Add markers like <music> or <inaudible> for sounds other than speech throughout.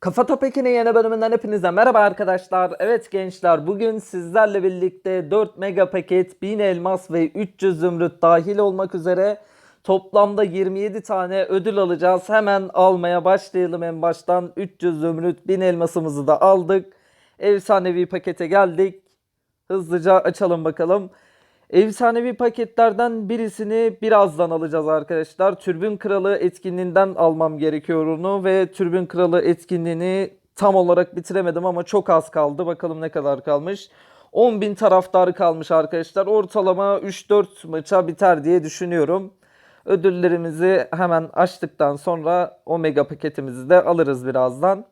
Kafa Topik'in yeni bölümünden hepinize merhaba arkadaşlar. Evet gençler bugün sizlerle birlikte 4 mega paket, 1000 elmas ve 300 zümrüt dahil olmak üzere toplamda 27 tane ödül alacağız. Hemen almaya başlayalım en baştan. 300 zümrüt, 1000 elmasımızı da aldık. Efsanevi pakete geldik. Hızlıca açalım bakalım. Efsanevi paketlerden birisini birazdan alacağız arkadaşlar. Türbün Kralı etkinliğinden almam gerekiyor onu ve Türbün Kralı etkinliğini tam olarak bitiremedim ama çok az kaldı. Bakalım ne kadar kalmış. 10.000 taraftarı kalmış arkadaşlar. Ortalama 3-4 maça biter diye düşünüyorum. Ödüllerimizi hemen açtıktan sonra Omega paketimizi de alırız birazdan.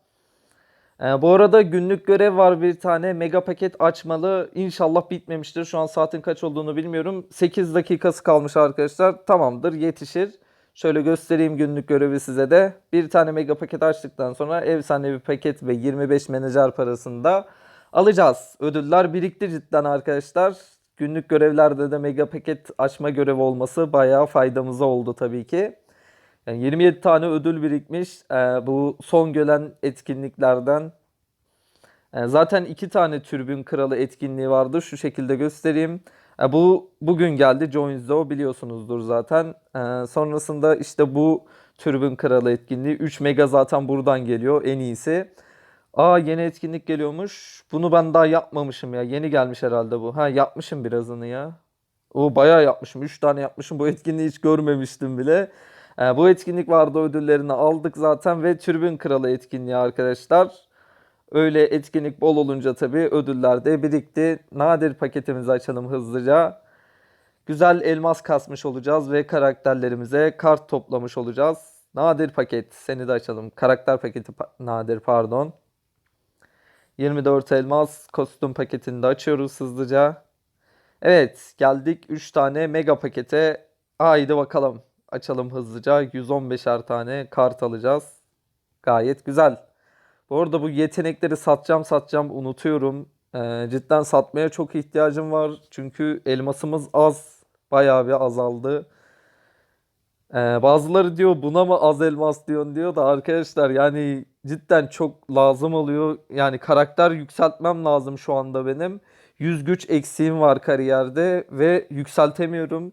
Ee, bu arada günlük görev var bir tane. Mega paket açmalı. İnşallah bitmemiştir. Şu an saatin kaç olduğunu bilmiyorum. 8 dakikası kalmış arkadaşlar. Tamamdır yetişir. Şöyle göstereyim günlük görevi size de. Bir tane mega paket açtıktan sonra efsanevi paket ve 25 menajer parasını da alacağız. Ödüller birikti cidden arkadaşlar. Günlük görevlerde de mega paket açma görevi olması bayağı faydamıza oldu tabii ki. Yani 27 tane ödül birikmiş. Ee, bu son gelen etkinliklerden. Ee, zaten iki tane Türbün Kralı etkinliği vardı. Şu şekilde göstereyim. Ee, bu bugün geldi. Join Zoo biliyorsunuzdur zaten. Ee, sonrasında işte bu Türbün Kralı etkinliği. 3 mega zaten buradan geliyor en iyisi. Aa yeni etkinlik geliyormuş. Bunu ben daha yapmamışım ya. Yeni gelmiş herhalde bu. Ha yapmışım birazını ya. O bayağı yapmışım. 3 tane yapmışım. Bu etkinliği hiç görmemiştim bile. Ee, bu etkinlik vardı ödüllerini aldık zaten ve Tribün Kralı etkinliği arkadaşlar. Öyle etkinlik bol olunca tabii ödüller de birikti. Nadir paketimizi açalım hızlıca. Güzel elmas kasmış olacağız ve karakterlerimize kart toplamış olacağız. Nadir paket seni de açalım. Karakter paketi pa- nadir pardon. 24 elmas kostüm paketini de açıyoruz hızlıca. Evet geldik 3 tane mega pakete. Haydi bakalım. Açalım hızlıca. 115'er tane kart alacağız. Gayet güzel. Bu arada bu yetenekleri satacağım satacağım unutuyorum. Ee, cidden satmaya çok ihtiyacım var. Çünkü elmasımız az. Bayağı bir azaldı. Ee, bazıları diyor buna mı az elmas diyorsun diyor da arkadaşlar yani cidden çok lazım oluyor. Yani karakter yükseltmem lazım şu anda benim. 100 güç eksiğim var kariyerde ve yükseltemiyorum.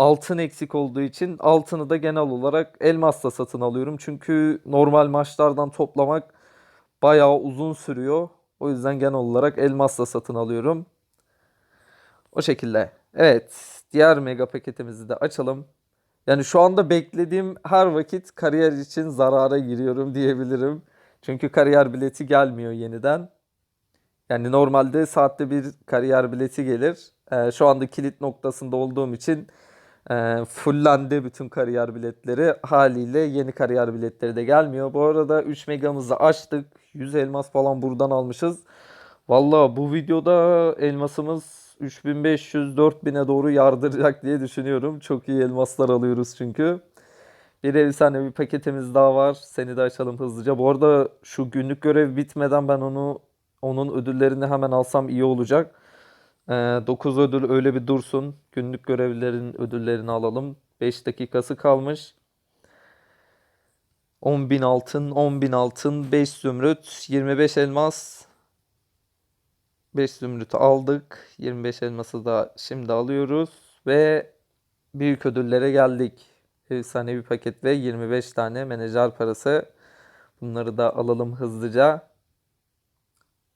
Altın eksik olduğu için altını da genel olarak elmasla satın alıyorum. Çünkü normal maçlardan toplamak bayağı uzun sürüyor. O yüzden genel olarak elmasla satın alıyorum. O şekilde. Evet, diğer mega paketimizi de açalım. Yani şu anda beklediğim her vakit kariyer için zarara giriyorum <laughs> diyebilirim. Çünkü kariyer bileti gelmiyor yeniden. Yani normalde saatte bir kariyer bileti gelir. Ee, şu anda kilit noktasında olduğum için e, fullendi bütün kariyer biletleri. Haliyle yeni kariyer biletleri de gelmiyor. Bu arada 3 megamızı açtık. 100 elmas falan buradan almışız. Valla bu videoda elmasımız 3500-4000'e doğru yardıracak diye düşünüyorum. Çok iyi elmaslar alıyoruz çünkü. Bir efsane bir paketimiz daha var. Seni de açalım hızlıca. Bu arada şu günlük görev bitmeden ben onu onun ödüllerini hemen alsam iyi olacak. 9 ödül öyle bir dursun. Günlük görevlerin ödüllerini alalım. 5 dakikası kalmış. 10.000 altın, 10.000 altın, 5 zümrüt, 25 elmas. 5 zümrütü aldık. 25 elması da şimdi alıyoruz. Ve büyük ödüllere geldik. Efsanevi paket ve 25 tane menajer parası. Bunları da alalım hızlıca.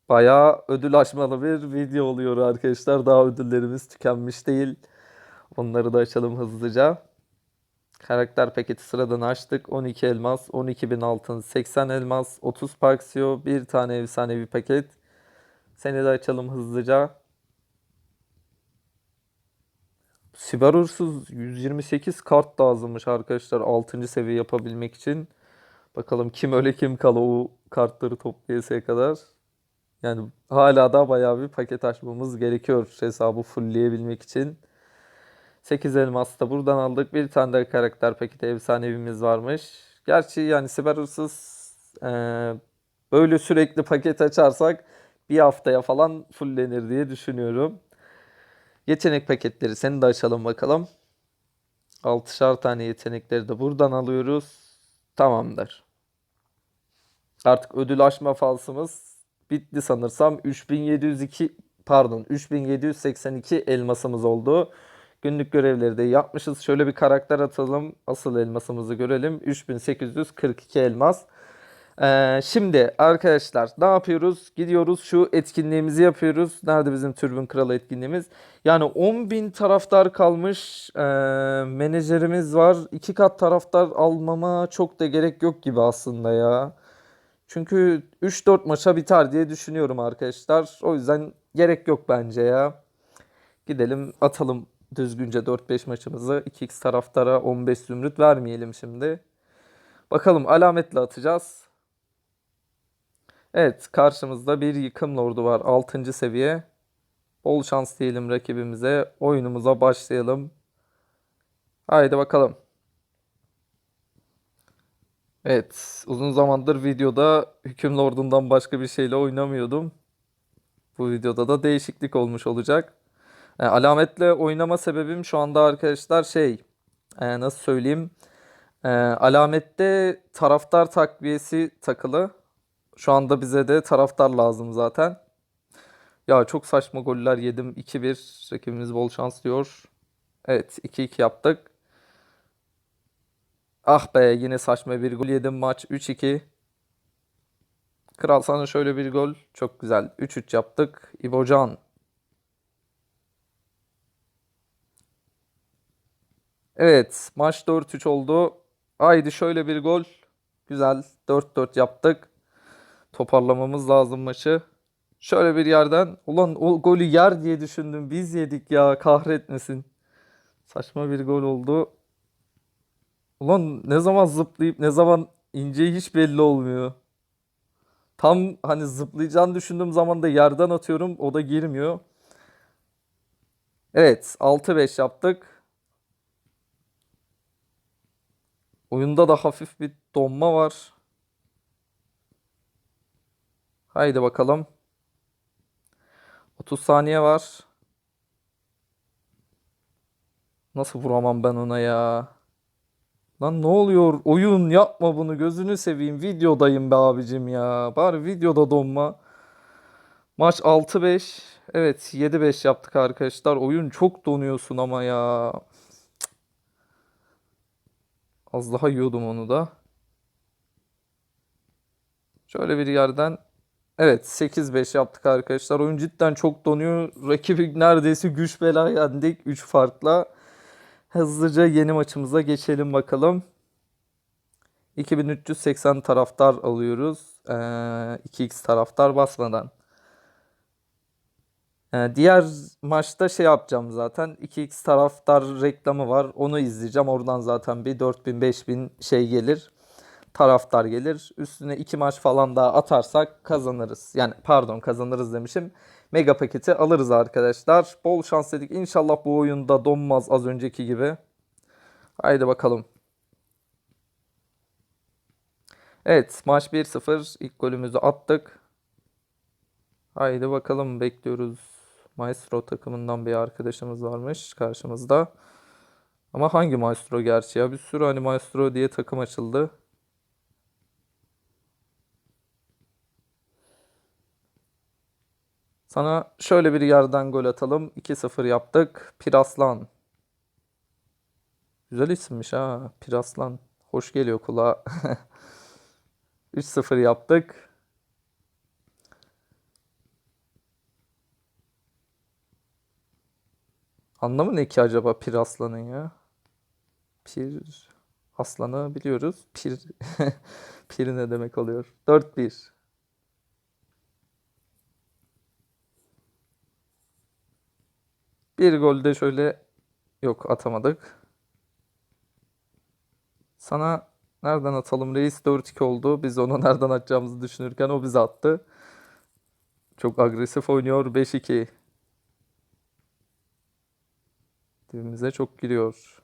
Bayağı ödül aşmalı bir video oluyor arkadaşlar. Daha ödüllerimiz tükenmiş değil. Onları da açalım hızlıca. Karakter paketi sıradan açtık. 12 elmas, 12 bin altın, 80 elmas, 30 paksio, bir tane efsanevi paket. Seni de açalım hızlıca. Siber hırsız 128 kart lazımmış arkadaşlar 6. seviye yapabilmek için. Bakalım kim öyle kim kala o kartları toplayasıya kadar. Yani hala da bayağı bir paket açmamız gerekiyor hesabı fullleyebilmek için. 8 elmas da buradan aldık. Bir tane de karakter paketi efsanevimiz varmış. Gerçi yani siber hırsız eee, böyle sürekli paket açarsak bir haftaya falan fullenir diye düşünüyorum. Yetenek paketleri seni de açalım bakalım. 6'şar tane yetenekleri de buradan alıyoruz. Tamamdır. Artık ödül aşma falsımız bitti sanırsam. 3702 pardon 3782 elmasımız oldu. Günlük görevleri de yapmışız. Şöyle bir karakter atalım. Asıl elmasımızı görelim. 3842 elmas. Ee, şimdi arkadaşlar ne yapıyoruz? Gidiyoruz şu etkinliğimizi yapıyoruz. Nerede bizim Türbün Kralı etkinliğimiz? Yani 10.000 taraftar kalmış. Ee, menajerimiz var. İki kat taraftar almama çok da gerek yok gibi aslında ya. Çünkü 3-4 maça biter diye düşünüyorum arkadaşlar. O yüzden gerek yok bence ya. Gidelim atalım düzgünce 4-5 maçımızı. 2x taraftara 15 zümrüt vermeyelim şimdi. Bakalım alametle atacağız. Evet karşımızda bir yıkım lordu var 6. seviye. Bol şans diyelim rakibimize. Oyunumuza başlayalım. Haydi bakalım. Evet uzun zamandır videoda hüküm lordundan başka bir şeyle oynamıyordum. Bu videoda da değişiklik olmuş olacak. E, alametle oynama sebebim şu anda arkadaşlar şey e, nasıl söyleyeyim E, alamette taraftar takviyesi takılı. Şu anda bize de taraftar lazım zaten. Ya çok saçma goller yedim. 2-1 rakibimiz bol şans diyor. Evet 2-2 yaptık. Ah be yine saçma bir gol yedim maç 3-2. Kral sana şöyle bir gol. Çok güzel. 3-3 yaptık. İbocan. Evet maç 4-3 oldu. Haydi şöyle bir gol. Güzel. 4-4 yaptık. Toparlamamız lazım maçı. Şöyle bir yerden. Ulan o golü yer diye düşündüm. Biz yedik ya. Kahretmesin. Saçma bir gol oldu. Ulan ne zaman zıplayıp ne zaman ineceği hiç belli olmuyor. Tam hani zıplayacağını düşündüğüm zaman da yerden atıyorum. O da girmiyor. Evet 6-5 yaptık. Oyunda da hafif bir donma var. Haydi bakalım. 30 saniye var. Nasıl vuramam ben ona ya? Lan ne oluyor? Oyun yapma bunu. Gözünü seveyim. Videodayım be abicim ya. Bari videoda donma. Maç 6-5. Evet 7-5 yaptık arkadaşlar. Oyun çok donuyorsun ama ya. Az daha yiyordum onu da. Şöyle bir yerden. Evet 8-5 yaptık arkadaşlar. Oyun cidden çok donuyor. Rakibi neredeyse güç bela yendik 3 farkla. Hızlıca yeni maçımıza geçelim bakalım. 2380 taraftar alıyoruz. Ee, 2x taraftar basmadan. Ee, diğer maçta şey yapacağım zaten. 2x taraftar reklamı var. Onu izleyeceğim. Oradan zaten bir 4000 5000 şey gelir. Taraftar gelir. Üstüne iki maç falan daha atarsak kazanırız. Yani pardon kazanırız demişim. Mega paketi alırız arkadaşlar. Bol şans dedik. İnşallah bu oyunda donmaz az önceki gibi. Haydi bakalım. Evet maç 1-0. İlk golümüzü attık. Haydi bakalım bekliyoruz. Maestro takımından bir arkadaşımız varmış karşımızda. Ama hangi Maestro gerçi ya? Bir sürü hani Maestro diye takım açıldı. Sana şöyle bir yerden gol atalım. 2-0 yaptık. Piraslan. Güzel isimmiş ha. Piraslan. Hoş geliyor kulağa. <laughs> 3-0 yaptık. Anlamı ne ki acaba Pir Aslan'ın ya? Pir Aslan'ı biliyoruz. Pir <laughs> Pir ne demek oluyor? 4-1. Bir golde şöyle yok atamadık. Sana nereden atalım reis 4-2 oldu. Biz onu nereden atacağımızı düşünürken o bize attı. Çok agresif oynuyor 5-2. Dibimize çok giriyor.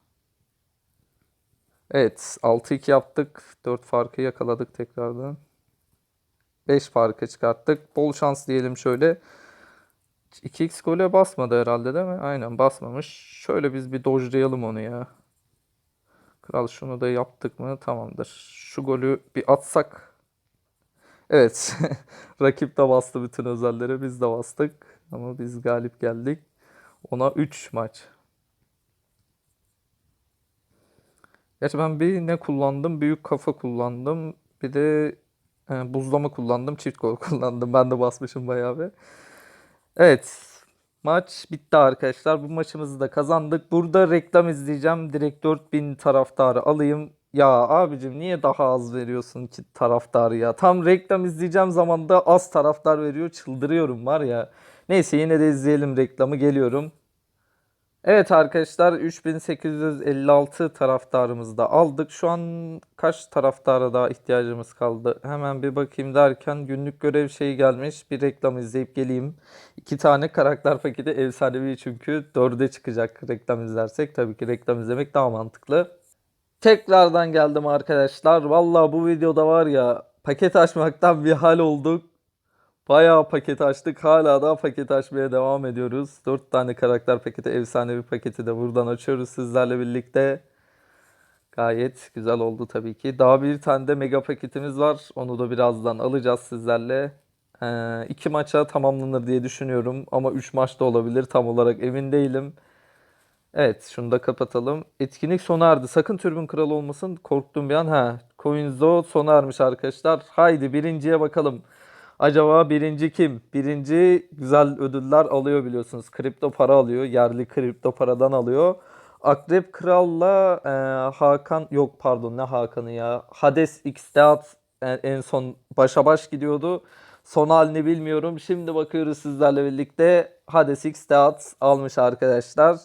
Evet 6-2 yaptık. 4 farkı yakaladık tekrardan. 5 farkı çıkarttık. Bol şans diyelim şöyle. 2x gole basmadı herhalde değil mi? Aynen basmamış. Şöyle biz bir dojlayalım onu ya. Kral şunu da yaptık mı? Tamamdır. Şu golü bir atsak. Evet. <laughs> Rakip de bastı bütün özelleri. Biz de bastık. Ama biz galip geldik. Ona 3 maç. Gerçi ben bir ne kullandım? Büyük kafa kullandım. Bir de e, buzlama kullandım. Çift gol <laughs> kullandım. Ben de basmışım bayağı bir. Evet. Maç bitti arkadaşlar. Bu maçımızı da kazandık. Burada reklam izleyeceğim. Direkt 4000 taraftarı alayım. Ya abicim niye daha az veriyorsun ki taraftarı ya? Tam reklam izleyeceğim zaman da az taraftar veriyor. Çıldırıyorum var ya. Neyse yine de izleyelim reklamı. Geliyorum. Evet arkadaşlar 3856 taraftarımızı da aldık. Şu an kaç taraftara daha ihtiyacımız kaldı? Hemen bir bakayım derken günlük görev şeyi gelmiş. Bir reklam izleyip geleyim. İki tane karakter paketi efsanevi çünkü dörde çıkacak reklam izlersek. Tabii ki reklam izlemek daha mantıklı. Tekrardan geldim arkadaşlar. Vallahi bu videoda var ya paket açmaktan bir hal olduk. Bayağı paket açtık. Hala da paket açmaya devam ediyoruz. 4 tane karakter paketi, efsanevi paketi de buradan açıyoruz sizlerle birlikte. Gayet güzel oldu tabii ki. Daha bir tane de mega paketimiz var. Onu da birazdan alacağız sizlerle. Ee, iki maça tamamlanır diye düşünüyorum. Ama 3 maç da olabilir. Tam olarak emin değilim. Evet, şunu da kapatalım. Etkinlik sona erdi. Sakın türbün kralı olmasın. Korktuğum bir an. Ha, Coinzo sona ermiş arkadaşlar. Haydi birinciye bakalım. Acaba birinci kim? Birinci güzel ödüller alıyor biliyorsunuz. Kripto para alıyor. Yerli kripto paradan alıyor. Akrep Kral'la e, Hakan yok pardon ne Hakan'ı ya. Hades X'teat en, en son başa baş gidiyordu. Son halini bilmiyorum. Şimdi bakıyoruz sizlerle birlikte. Hades X'teat almış arkadaşlar.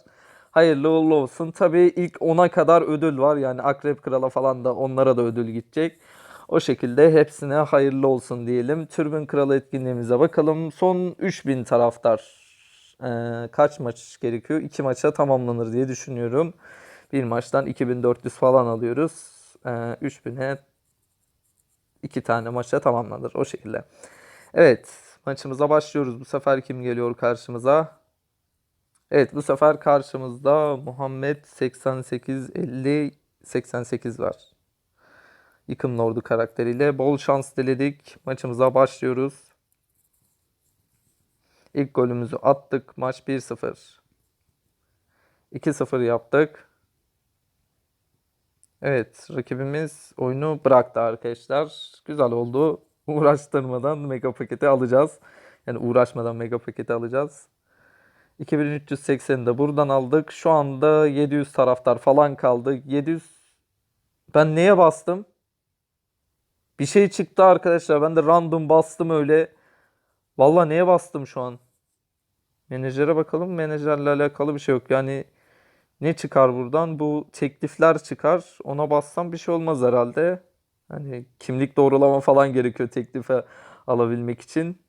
Hayırlı uğurlu olsun. Tabii ilk 10'a kadar ödül var. Yani Akrep Kral'a falan da onlara da ödül gidecek. O şekilde hepsine hayırlı olsun diyelim. Türbün Kralı etkinliğimize bakalım. Son 3000 taraftar. Ee, kaç maç gerekiyor? 2 maça tamamlanır diye düşünüyorum. Bir maçtan 2400 falan alıyoruz. Ee, 3000'e 2 tane maça tamamlanır. O şekilde. Evet. Maçımıza başlıyoruz. Bu sefer kim geliyor karşımıza? Evet bu sefer karşımızda Muhammed 8850 88 var. Yıkım Lord'u karakteriyle bol şans diledik. Maçımıza başlıyoruz. İlk golümüzü attık. Maç 1-0. 2-0 yaptık. Evet, rakibimiz oyunu bıraktı arkadaşlar. Güzel oldu. Uğraştırmadan mega paketi alacağız. Yani uğraşmadan mega paketi alacağız. 2380'i de buradan aldık. Şu anda 700 taraftar falan kaldı. 700 Ben neye bastım? Bir şey çıktı arkadaşlar. Ben de random bastım öyle. Valla neye bastım şu an? Menajere bakalım. Menajerle alakalı bir şey yok. Yani ne çıkar buradan? Bu teklifler çıkar. Ona bassam bir şey olmaz herhalde. Hani kimlik doğrulama falan gerekiyor teklife alabilmek için.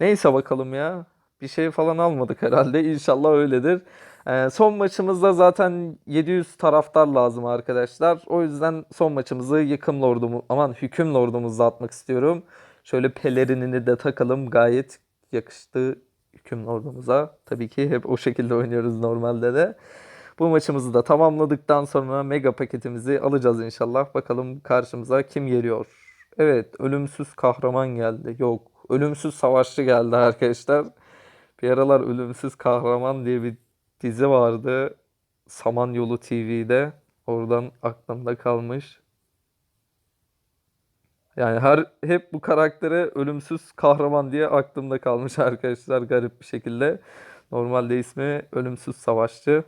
Neyse bakalım ya. Bir şey falan almadık herhalde. İnşallah öyledir. Ee, son maçımızda zaten 700 taraftar lazım arkadaşlar. O yüzden son maçımızı yıkım lordumu, aman hüküm lordumuzla atmak istiyorum. Şöyle pelerinini de takalım. Gayet yakıştı hüküm lordumuza. Tabii ki hep o şekilde oynuyoruz normalde de. Bu maçımızı da tamamladıktan sonra mega paketimizi alacağız inşallah. Bakalım karşımıza kim geliyor? Evet, ölümsüz kahraman geldi. Yok, ölümsüz savaşçı geldi arkadaşlar. Bir aralar Ölümsüz Kahraman diye bir dizi vardı. Samanyolu TV'de. Oradan aklımda kalmış. Yani her hep bu karaktere ölümsüz kahraman diye aklımda kalmış <laughs> arkadaşlar garip bir şekilde. Normalde ismi Ölümsüz Savaşçı.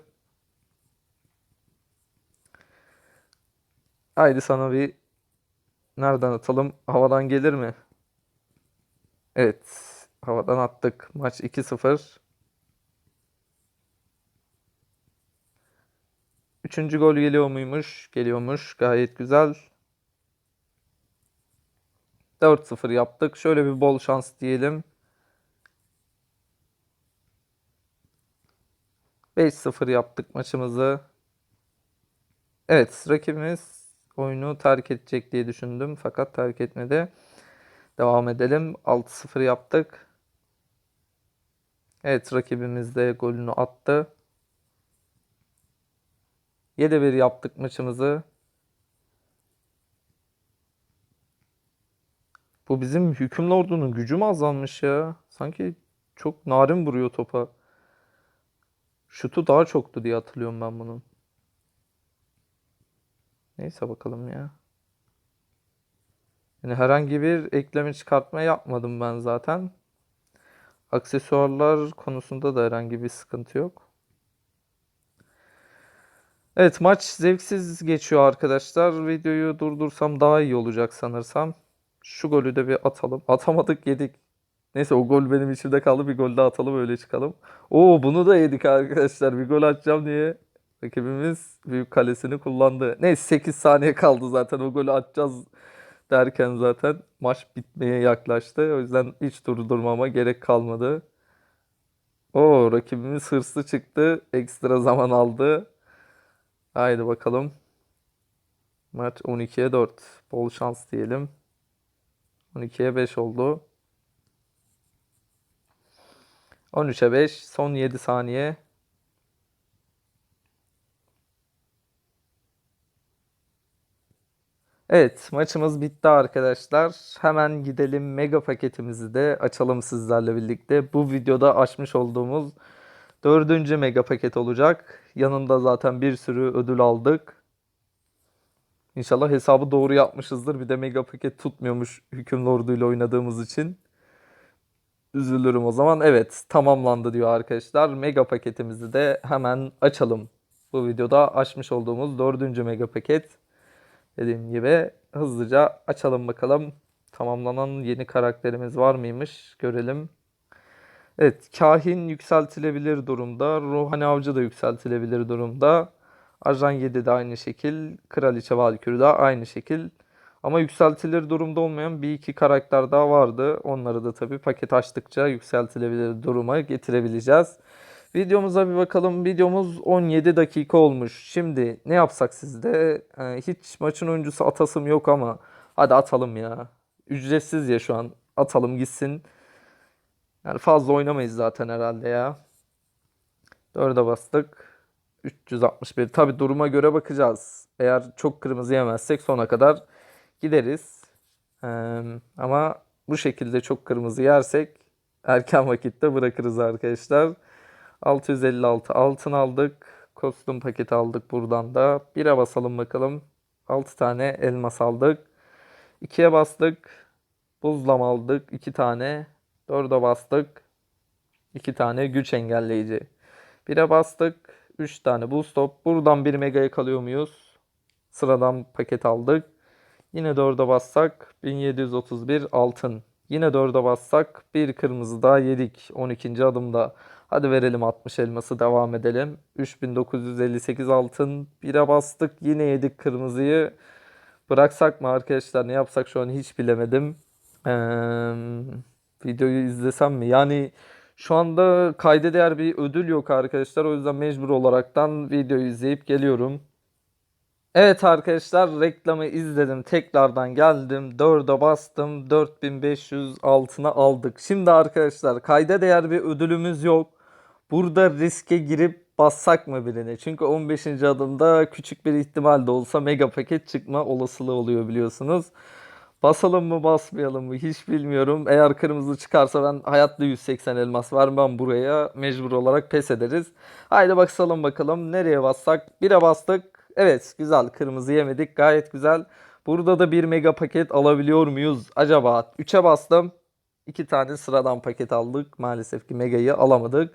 Haydi sana bir nereden atalım? Havadan gelir mi? Evet. Havadan attık. Maç 2-0. Üçüncü gol geliyor muymuş? Geliyormuş. Gayet güzel. 4-0 yaptık. Şöyle bir bol şans diyelim. 5-0 yaptık maçımızı. Evet, rakibimiz oyunu terk edecek diye düşündüm fakat terk etmedi. Devam edelim. 6-0 yaptık. Evet rakibimiz de golünü attı. 7-1 yaptık maçımızı. Bu bizim hükümlü ordunun gücü mü azalmış ya? Sanki çok narin vuruyor topa. Şutu daha çoktu diye hatırlıyorum ben bunun. Neyse bakalım ya. Yani herhangi bir ekleme çıkartma yapmadım ben zaten. Aksesuarlar konusunda da herhangi bir sıkıntı yok. Evet maç zevksiz geçiyor arkadaşlar. Videoyu durdursam daha iyi olacak sanırsam. Şu golü de bir atalım. <laughs> Atamadık yedik. Neyse o gol benim içimde kaldı. Bir gol daha atalım öyle çıkalım. Oo bunu da yedik arkadaşlar. Bir gol atacağım diye rakibimiz büyük kalesini kullandı. Neyse 8 saniye kaldı zaten o golü atacağız derken zaten maç bitmeye yaklaştı. O yüzden hiç durdurmama gerek kalmadı. O rakibimiz hırslı çıktı. Ekstra zaman aldı. Haydi bakalım. Maç 12'ye 4. Bol şans diyelim. 12'ye 5 oldu. 13'e 5. Son 7 saniye. Evet, maçımız bitti arkadaşlar. Hemen gidelim mega paketimizi de açalım sizlerle birlikte. Bu videoda açmış olduğumuz dördüncü mega paket olacak. Yanında zaten bir sürü ödül aldık. İnşallah hesabı doğru yapmışızdır. Bir de mega paket tutmuyormuş hükümlü orduyla oynadığımız için. Üzülürüm o zaman. Evet, tamamlandı diyor arkadaşlar. Mega paketimizi de hemen açalım. Bu videoda açmış olduğumuz dördüncü mega paket. Dediğim gibi hızlıca açalım bakalım. Tamamlanan yeni karakterimiz var mıymış? Görelim. Evet, kahin yükseltilebilir durumda. Ruhani avcı da yükseltilebilir durumda. Ajan 7 de aynı şekil. Kraliçe Valkürü de aynı şekil. Ama yükseltilir durumda olmayan bir iki karakter daha vardı. Onları da tabii paket açtıkça yükseltilebilir duruma getirebileceğiz. Videomuza bir bakalım. Videomuz 17 dakika olmuş. Şimdi ne yapsak sizde? Ee, hiç maçın oyuncusu atasım yok ama hadi atalım ya. Ücretsiz ya şu an. Atalım gitsin. Yani fazla oynamayız zaten herhalde ya. 4'e bastık. 361. Tabi duruma göre bakacağız. Eğer çok kırmızı yemezsek sona kadar gideriz. Ee, ama bu şekilde çok kırmızı yersek erken vakitte bırakırız arkadaşlar. 656 altın aldık. Kostüm paketi aldık buradan da. 1'e basalım bakalım. 6 tane elmas aldık. 2'ye bastık. Buzlam aldık. 2 tane. 4'e bastık. 2 tane güç engelleyici. 1'e bastık. 3 tane boost top. Buradan 1 megaya kalıyor muyuz? Sıradan paket aldık. Yine 4'e bassak 1731 altın. Yine 4'e bassak bir kırmızı daha yedik 12. adımda. Hadi verelim 60 elması devam edelim. 3958 altın. 1'e bastık yine yedik kırmızıyı. Bıraksak mı arkadaşlar ne yapsak şu an hiç bilemedim. Ee, videoyu izlesem mi? Yani şu anda kayda değer bir ödül yok arkadaşlar. O yüzden mecbur olaraktan videoyu izleyip geliyorum. Evet arkadaşlar reklamı izledim. Tekrardan geldim. 4'e bastım. 4500 altına aldık. Şimdi arkadaşlar kayda değer bir ödülümüz yok. Burada riske girip bassak mı birine? Çünkü 15. adımda küçük bir ihtimal de olsa mega paket çıkma olasılığı oluyor biliyorsunuz. Basalım mı basmayalım mı hiç bilmiyorum. Eğer kırmızı çıkarsa ben hayatta 180 elmas vermem buraya. Mecbur olarak pes ederiz. Haydi basalım bakalım nereye bassak. 1'e bastık. Evet güzel kırmızı yemedik gayet güzel. Burada da bir mega paket alabiliyor muyuz acaba? 3'e bastım. 2 tane sıradan paket aldık. Maalesef ki megayı alamadık.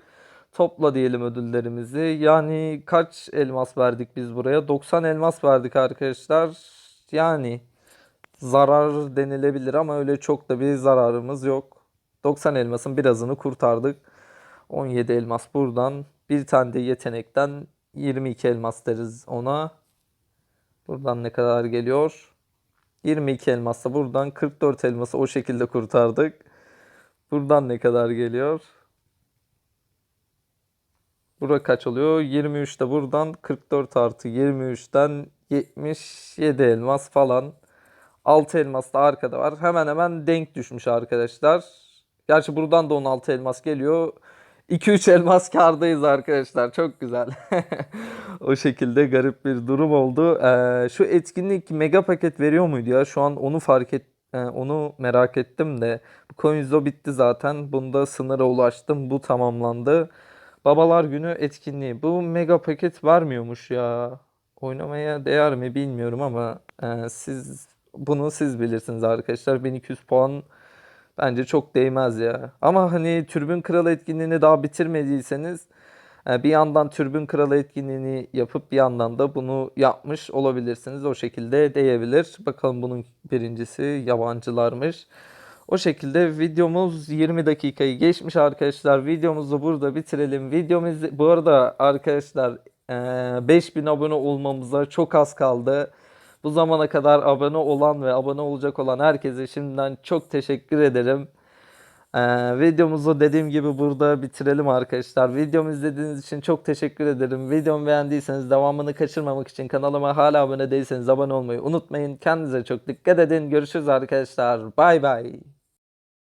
Topla diyelim ödüllerimizi. Yani kaç elmas verdik biz buraya? 90 elmas verdik arkadaşlar. Yani zarar denilebilir ama öyle çok da bir zararımız yok. 90 elmasın birazını kurtardık. 17 elmas buradan. Bir tane de yetenekten 22 elmas deriz ona. Buradan ne kadar geliyor? 22 elmas da buradan 44 elması o şekilde kurtardık. Buradan ne kadar geliyor? Bura kaç oluyor? 23 de buradan 44 artı 23'ten 77 elmas falan. 6 elmas da arkada var. Hemen hemen denk düşmüş arkadaşlar. Gerçi buradan da 16 elmas geliyor. 2-3 elmas kardayız arkadaşlar. Çok güzel. <laughs> o şekilde garip bir durum oldu. Ee, şu etkinlik mega paket veriyor muydu ya? Şu an onu fark et Ee, onu merak ettim de. Bu Coinzo bitti zaten. Bunda sınıra ulaştım. Bu tamamlandı. Babalar Günü etkinliği. Bu mega paket vermiyormuş ya. Oynamaya değer mi bilmiyorum ama e, siz bunu siz bilirsiniz arkadaşlar. 1200 puan bence çok değmez ya. Ama hani Türbün Kralı etkinliğini daha bitirmediyseniz e, bir yandan Türbün Kralı etkinliğini yapıp bir yandan da bunu yapmış olabilirsiniz. O şekilde değebilir. Bakalım bunun birincisi yabancılarmış. O şekilde videomuz 20 dakikayı geçmiş arkadaşlar. Videomuzu burada bitirelim. Videomuz bu arada arkadaşlar e, 5000 abone olmamıza çok az kaldı. Bu zamana kadar abone olan ve abone olacak olan herkese şimdiden çok teşekkür ederim. Ee, videomuzu dediğim gibi burada bitirelim arkadaşlar. Videomu izlediğiniz için çok teşekkür ederim. Videomu beğendiyseniz devamını kaçırmamak için kanalıma hala abone değilseniz abone olmayı unutmayın. Kendinize çok dikkat edin. Görüşürüz arkadaşlar. Bay bay.